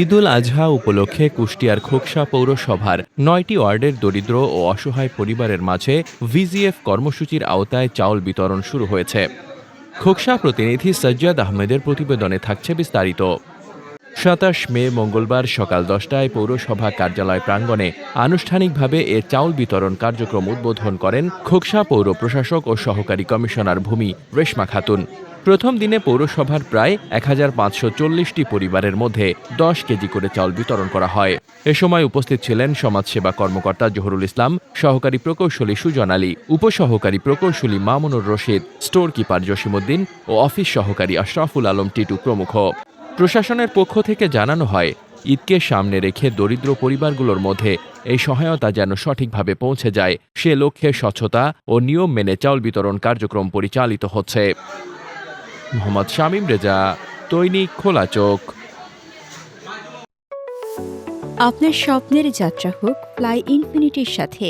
ঈদুল আজহা উপলক্ষে কুষ্টিয়ার খোকসা পৌরসভার নয়টি ওয়ার্ডের দরিদ্র ও অসহায় পরিবারের মাঝে ভিজিএফ কর্মসূচির আওতায় চাউল বিতরণ শুরু হয়েছে। খোকসা প্রতিনিধি সজ্জাদ আহমেদের প্রতিবেদনে থাকছে বিস্তারিত। সাতাশ মে মঙ্গলবার সকাল দশটায় পৌরসভা কার্যালয় প্রাঙ্গণে আনুষ্ঠানিকভাবে এ চাউল বিতরণ কার্যক্রম উদ্বোধন করেন খোকসা পৌর প্রশাসক ও সহকারী কমিশনার ভূমি রেশমা খাতুন। প্রথম দিনে পৌরসভার প্রায় এক হাজার পাঁচশো চল্লিশটি পরিবারের মধ্যে দশ কেজি করে চাউল বিতরণ করা হয়। এ সময় উপস্থিত ছিলেন সমাজসেবা কর্মকর্তা জহুরুল ইসলাম, সহকারী প্রকৌশলী সুজন আলী, উপসহকারী প্রকৌশলী মামুনুর রশিদ স্টোর কিপার জসিমুদ্দিন ও অফিস সহকারী আশরাফুল আলম টিটু প্রমুখ। প্রশাসনের পক্ষ থেকে জানানো হয়, ঈদকে সামনে রেখে দরিদ্র পরিবারগুলোর মধ্যে এই সহায়তা যেন সঠিকভাবে পৌঁছে যায়, সে লক্ষ্যে স্বচ্ছতা ও নিয়ম মেনে চাউল বিতরণ কার্যক্রম পরিচালিত হচ্ছে। মোহাম্মদ শামীম রেজা, দৈনিক খোলা চোখ। আপনার স্বপ্নের যাত্রা হোক, ফ্লাই ইনফিনিটির সাথে।